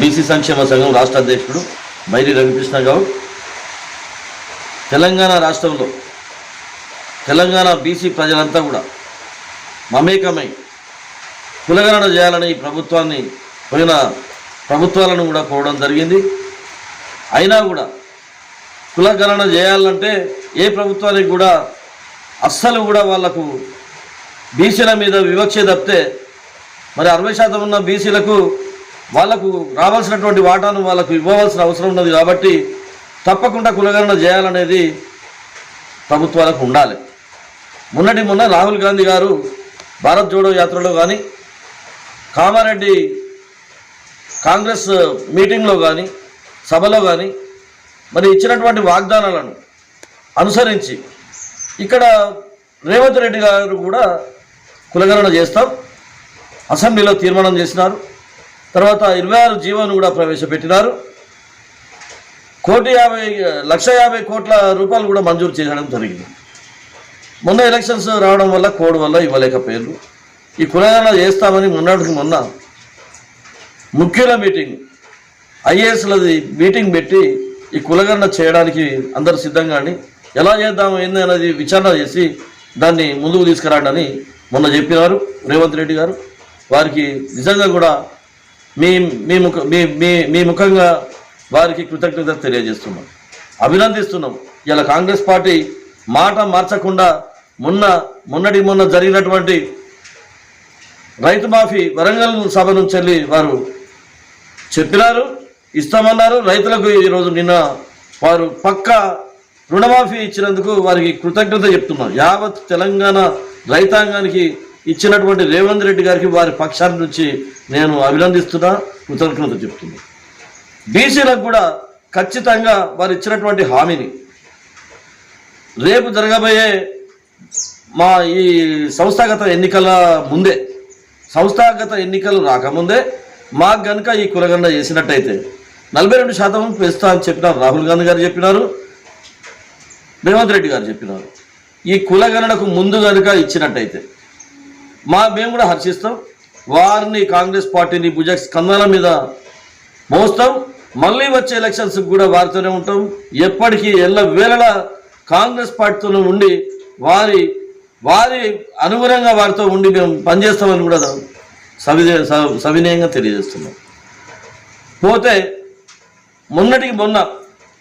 BC సంక్షేమ సంఘం రాష్ట్ర అధ్యక్షుడు బైరి రవికృష్ణ గౌడ్. తెలంగాణ రాష్ట్రంలో తెలంగాణ బీసీ ప్రజలంతా కూడా మమేకమై కులగణన చేయాలని ప్రభుత్వాన్ని పోయిన ప్రభుత్వాలను కూడా కోవడం జరిగింది. అయినా కూడా కులగణన చేయాలంటే ఏ ప్రభుత్వానికి కూడా అస్సలు కూడా వాళ్ళకు బీసీల మీద వివక్ష తప్పితే మరి అరవై శాతం ఉన్న బీసీలకు వాళ్ళకు రావాల్సినటువంటి వాటాను వాళ్ళకు ఇవ్వవలసిన అవసరం ఉన్నది కాబట్టి తప్పకుండా కులగణన చేయాలనేది ప్రభుత్వాలకు ఉండాలి. మొన్నటి మొన్న రాహుల్ గాంధీ గారు భారత్ జోడో యాత్రలో కానీ కామారెడ్డి కాంగ్రెస్ మీటింగ్లో కానీ సభలో కానీ మరి ఇచ్చినటువంటి వాగ్దానాలను అనుసరించి ఇక్కడ రేవంత్ రెడ్డి గారు కూడా కులగణన చేస్తాం అసెంబ్లీలో తీర్మానం చేసినారు. తర్వాత ఇరవై ఆరు జీవోను కూడా ప్రవేశపెట్టినారు. కోటి యాభై లక్ష యాభై కోట్ల రూపాయలు కూడా మంజూరు చేయడం జరిగింది. మొన్న ఎలక్షన్స్ రావడం వల్ల కోడ్ వల్ల ఇవ్వలేకపోయారు ఈ కులగణన చేస్తామని మొన్నటికి మొన్న ముఖ్యుల మీటింగ్ ఐఏఎస్లది మీటింగ్ పెట్టి ఈ కులగణన చేయడానికి అందరు సిద్ధంగా అని ఎలా చేద్దాం ఏంది అనేది విచారణ చేసి దాన్ని ముందుకు తీసుకురండి మొన్న చెప్పినారు రేవంత్ రెడ్డి గారు. వారికి నిజంగా కూడా మీ మీ ముఖ మీ మీ మీ ముఖంగా వారికి కృతజ్ఞత తెలియజేస్తున్నాం. అభినందిస్తున్నాం. ఇలా కాంగ్రెస్ పార్టీ మాట మార్చకుండా మొన్న మొన్నటి మొన్న జరిగినటువంటి రైతు మాఫీ వరంగల్ సభ నుంచి వెళ్ళి వారు చెప్పినారు ఇస్తామన్నారు. రైతులకు ఈరోజు నిన్న వారు పక్క రుణమాఫీ ఇచ్చినందుకు వారికి కృతజ్ఞత చెప్తున్నారు. యావత్ తెలంగాణ రైతాంగానికి ఇచ్చినటువంటి రేవంత్ రెడ్డి గారికి వారి పక్షాల నుంచి నేను అభినందిస్తున్నా కృతజ్ఞత చెప్తున్నా. బీసీలకు కూడా ఖచ్చితంగా వారు ఇచ్చినటువంటి హామీని రేపు జరగబోయే మా ఈ సంస్థాగత ఎన్నికల ముందే సంస్థాగత ఎన్నికలు రాకముందే మాకు గనుక ఈ కులగండ చేసినట్టయితే నలభై రెండు శాతం పెంచుతా అని చెప్పినారు రాహుల్ గాంధీ గారు చెప్పినారు రేవంత్ రెడ్డి గారు చెప్పినారు. ఈ కులగణనకు ముందు కనుక ఇచ్చినట్టయితే మా మేము కూడా హర్షిస్తాం వారిని కాంగ్రెస్ పార్టీని భుజ స్కందాల మీద మోస్తాం మళ్ళీ వచ్చే ఎలక్షన్స్ కూడా వారితోనే ఉంటాం. ఎప్పటికీ ఎల్ల వేళలా కాంగ్రెస్ పార్టీతో ఉండి వారి వారి అనుగుణంగా వారితో ఉండి మేము పనిచేస్తామని కూడా సవిదే సవినయంగా తెలియజేస్తున్నాం. పోతే మొన్నటికి మొన్న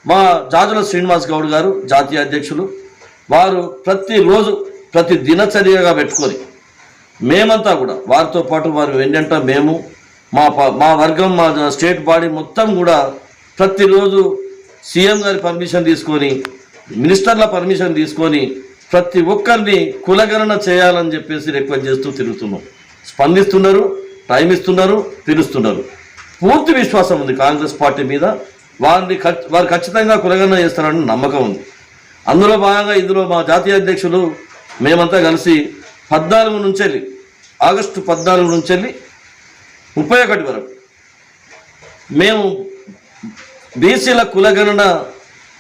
మా జాజుల శ్రీనివాస్ గౌడ్ గారు జాతీయ అధ్యక్షులు వారు ప్రతిరోజు ప్రతి దినచర్యగా పెట్టుకొని మేమంతా కూడా వారితో పాటు వారు వెంట మేము మా ప- మా వర్గం మా స్టేట్ బాడీ మొత్తం కూడా ప్రతిరోజు సీఎం గారి పర్మిషన్ తీసుకొని మినిస్టర్ల పర్మిషన్ తీసుకొని ప్రతి ఒక్కరిని కులగణన చేయాలని చెప్పేసి రిక్వెస్ట్ చేస్తూ తిరుగుతున్నాం స్పందిస్తున్నారు టైం ఇస్తున్నారు పిలుస్తున్నారు. పూర్తి విశ్వాసం ఉంది కాంగ్రెస్ పార్టీ మీద. వారిని వారు ఖచ్చితంగా కులగణన చేస్తారని నమ్మకం ఉంది. అందులో భాగంగా ఇందులో మా జాతీయ అధ్యక్షులు మేమంతా కలిసి పద్నాలుగు నుంచి వెళ్ళి ఆగస్టు పద్నాలుగు నుంచి వెళ్ళి ముప్పై ఒకటి వరకు మేము బీసీల కులగణన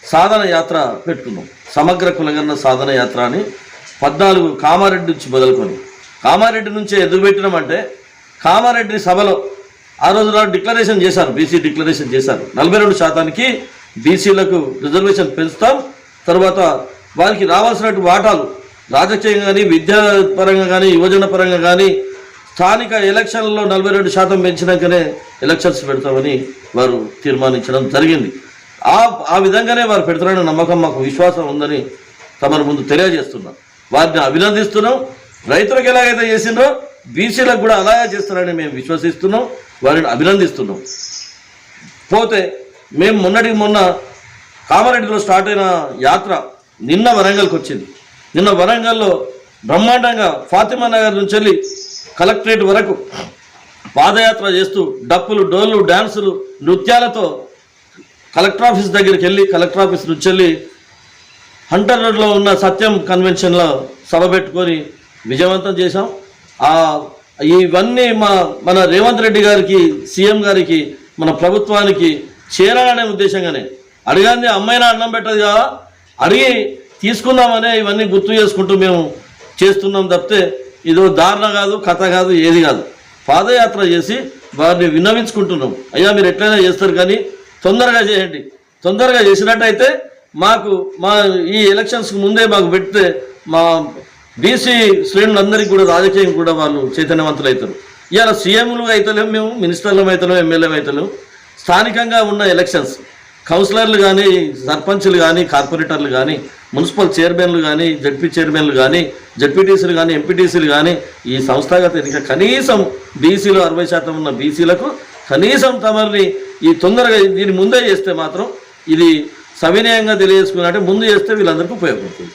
సాధన యాత్ర పెట్టుకున్నాం. సమగ్ర కులగన్న సాధన యాత్ర అని పద్నాలుగు కామారెడ్డి నుంచి మొదలుకొని కామారెడ్డి నుంచి ఎదురుపెట్టినామంటే కామారెడ్డి సభలో ఆ రోజు నాడు డిక్లరేషన్ చేశారు బీసీ డిక్లరేషన్ చేశారు. నలభై రెండు శాతానికి బీసీలకు రిజర్వేషన్ పెంచుతాం తర్వాత వారికి రావాల్సినటువంటి వాటాలు రాజకీయంగా కానీ విద్యా పరంగా కానీ యువజన పరంగా కానీ స్థానిక ఎలక్షన్లలో నలభై రెండు శాతం పెంచినాకనే ఎలక్షన్స్ పెడతామని వారు తీర్మానించడం జరిగింది. ఆ ఆ విధంగానే వారు పెడతారని నమ్మకం మాకు విశ్వాసం ఉందని తమను ముందు తెలియజేస్తున్నాం. వారిని అభినందిస్తున్నాం. రైతులకు ఎలాగైతే చేసిండ్రో బీసీలకు కూడా అలాగే చేస్తారని మేము విశ్వసిస్తున్నాం. వారిని అభినందిస్తున్నాం. పోతే మేము మొన్నటికి మొన్న కామారెడ్డిలో స్టార్ట్ అయిన యాత్ర నిన్న వరంగల్కి వచ్చింది. నిన్న వరంగల్లో బ్రహ్మాండంగా ఫాతిమా నగర్ నుంచి వెళ్ళి కలెక్టరేట్ వరకు పాదయాత్ర చేస్తూ డప్పులు డోళ్ళు డ్యాన్సులు నృత్యాలతో కలెక్టర్ ఆఫీస్ దగ్గరికి వెళ్ళి కలెక్టర్ ఆఫీస్ నుంచి వెళ్ళి హంటర్ రోడ్లో ఉన్న సత్యం కన్వెన్షన్లో సభ పెట్టుకొని విజయవంతం చేశాం. ఇవన్నీ మా మన రేవంత్ రెడ్డి గారికి సీఎం గారికి మన ప్రభుత్వానికి చేరాలనే ఉద్దేశంగానే. అడిగాంది అమ్మాయిన అన్నం పెట్టదు కదా అడిగి తీసుకుందామనే ఇవన్నీ గుర్తు చేసుకుంటూ మేము చేస్తున్నాం తప్పితే ఇదో దారుణ కాదు కథ కాదు ఏది కాదు. పాదయాత్ర చేసి వారిని విన్నవించుకుంటున్నాం. అయ్యా మీరు ఎట్లయినా చేస్తారు కానీ తొందరగా చేయండి. తొందరగా చేసినట్టయితే మాకు మా ఈ ఎలక్షన్స్కి ముందే మాకు పెడితే మా బీసీ శ్రేణులందరికీ కూడా రాజకీయం కూడా వాళ్ళు చైతన్యవంతులు అవుతారు ఇవాళ సీఎంలు అవుతలేము మేము మినిస్టర్లు అవుతలేము ఎమ్మెల్యే అవుతలేము స్థానికంగా ఉన్న ఎలక్షన్స్ కౌన్సిలర్లు కానీ సర్పంచ్లు కానీ కార్పొరేటర్లు కానీ మున్సిపల్ చైర్మన్లు కానీ జడ్పీ చైర్మన్లు కానీ జడ్పీటీసీలు కానీ ఎంపీటీసీలు కానీ ఈ సంస్థాగత ఎన్నిక కనీసం బీసీలో అరవై శాతం ఉన్న బీసీలకు కనీసం తమరిని ఈ తొందరగా దీన్ని ముందే చేస్తే మాత్రం ఇది సవినయంగా తెలియజేసుకున్నట్టే ముందు చేస్తే వీళ్ళందరికీ ఉపయోగపడుతుంది.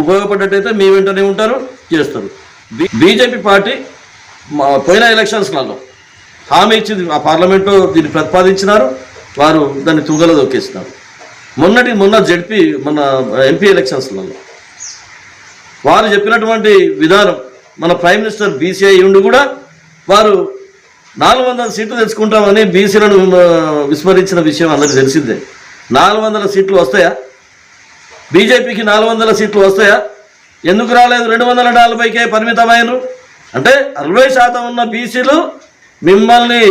ఉపయోగపడ్డట్టయితే మీ వెంటనే ఉంటారు చేస్తారు. బీజేపీ పార్టీ మా పోయిన ఎలక్షన్స్లలో హామీ ఇచ్చింది ఆ పార్లమెంట్లో దీన్ని ప్రతిపాదించినారు వారు దాన్ని తుంగలో దొక్కేసినారు. మొన్నటి మొన్న జడ్పీ మన ఎంపీ ఎలక్షన్స్లలో వారు చెప్పినటువంటి విధానం మన ప్రైమ్ మినిస్టర్ బీసీఐ ఉండి కూడా వారు నాలుగు వందల సీట్లు తెచ్చుకుంటామని బీసీలను విస్మరించిన విషయం అందరికీ తెలిసిందే. నాలుగు వందల సీట్లు వస్తాయా? బీజేపీకి నాలుగు వందల సీట్లు వస్తాయా? ఎందుకు రాలేదు? రెండు వందల నలభైకే పరిమితమైనరు? అంటే అరవై శాతం ఉన్న బీసీలు మిమ్మల్ని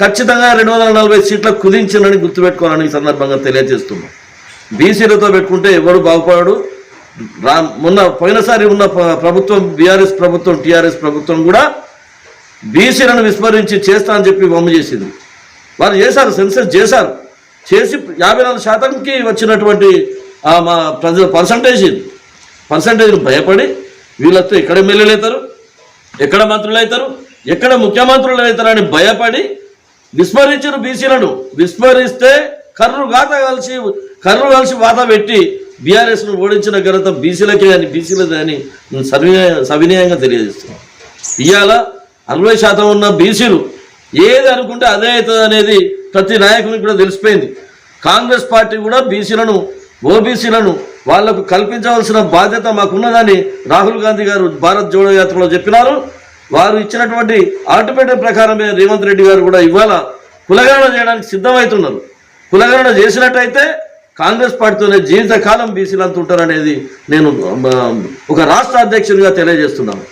ఖచ్చితంగా రెండు వందల నలభై సీట్లకు కుదించినని గుర్తుపెట్టుకోవాలని ఈ సందర్భంగా తెలియజేస్తున్నాం. బీసీలతో పెట్టుకుంటే ఎవడు బాగుపడడు? రా మొన్న పోయినసారి ఉన్న ప్రభుత్వం బీఆర్ఎస్ ప్రభుత్వం టీఆర్ఎస్ ప్రభుత్వం కూడా బీసీలను విస్మరించి చేస్తా అని చెప్పి బొమ్మ చేసింది. వారు చేశారు సెన్సెస్ చేశారు. చేసి యాభై నాలుగు శాతంకి వచ్చినటువంటి మా ప్రజల పర్సంటేజ్ పర్సంటేజ్ భయపడి వీళ్ళతో ఎక్కడ ఎమ్మెల్యేలు అవుతారు? ఎక్కడ మంత్రులు అవుతారు? ఎక్కడ ముఖ్యమంత్రులు అవుతారని భయపడి విస్మరించిన బీసీలను. విస్మరిస్తే కర్రు గాత కలిసి కర్రు కలిసి వాత పెట్టి బీఆర్ఎస్ను ఓడించిన ఘనత బీసీలకే అని బీసీలదే అని సవినయ సవినయంగా తెలియజేస్తున్నాం ఇవాళ అరవై శాతం ఉన్న బీసీలు ఏది అనుకుంటే అదే అవుతుంది అనేది ప్రతి నాయకునికి కూడా తెలిసిపోయింది. కాంగ్రెస్ పార్టీ కూడా బీసీలను ఓబీసీలను వాళ్ళకు కల్పించవలసిన బాధ్యత మాకున్నదని రాహుల్ గాంధీ గారు భారత్ జోడో యాత్రలో చెప్పినారు. వారు ఇచ్చినటువంటి ఆల్టిమేటం ప్రకారమే రేవంత్ రెడ్డి గారు కూడా ఇవాళ కులగణన చేయడానికి సిద్ధమవుతున్నారు. కులగణన చేసినట్టయితే కాంగ్రెస్ పార్టీతోనే జీవితకాలం బీసీలు అంత ఉంటారనేది నేను ఒక రాష్ట్ర అధ్యక్షునిగా తెలియజేస్తున్నాను.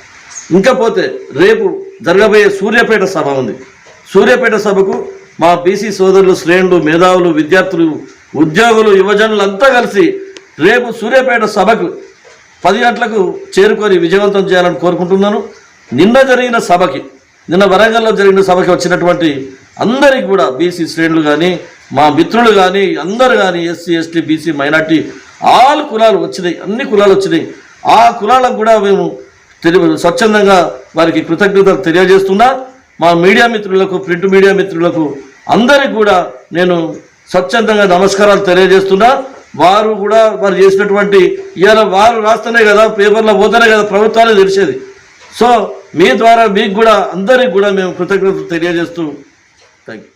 ఇంకా పోతే రేపు జరగబోయే సూర్యాపేట సభ ఉంది. సూర్యాపేట సభకు మా బీసీ సోదరులు శ్రేణులు మేధావులు విద్యార్థులు ఉద్యోగులు యువజనులు అంతా కలిసి రేపు సూర్యాపేట సభకు పది గంటలకు చేరుకొని విజయవంతం చేయాలని కోరుకుంటున్నాను. నిన్న జరిగిన సభకి నిన్న వరంగల్లో జరిగిన సభకి వచ్చినటువంటి అందరికి కూడా బీసీ శ్రేణులు కానీ మా మిత్రులు కానీ అందరు కానీ SC ST BC minority all కులాలు వచ్చినాయి అన్ని కులాలు వచ్చినాయి. ఆ కులాలకు కూడా మేము తెలి స్వచ్ఛందంగా వారికి కృతజ్ఞతలు తెలియజేస్తున్నా మా మీడియా మిత్రులకు ప్రింట్ మీడియా మిత్రులకు అందరికి కూడా నేను స్వచ్ఛందంగా నమస్కారాలు తెలియజేస్తున్నా. వారు కూడా వారు చేసినటువంటి ఇవాళ వారు రాస్తేనే కదా పేపర్లో పోతేనే కదా ప్రభుత్వాలే తెలిసేది. సో మీ ద్వారా మీకు కూడా అందరికి కూడా మేము కృతజ్ఞతలు తెలియజేస్తూ థ్యాంక్ యూ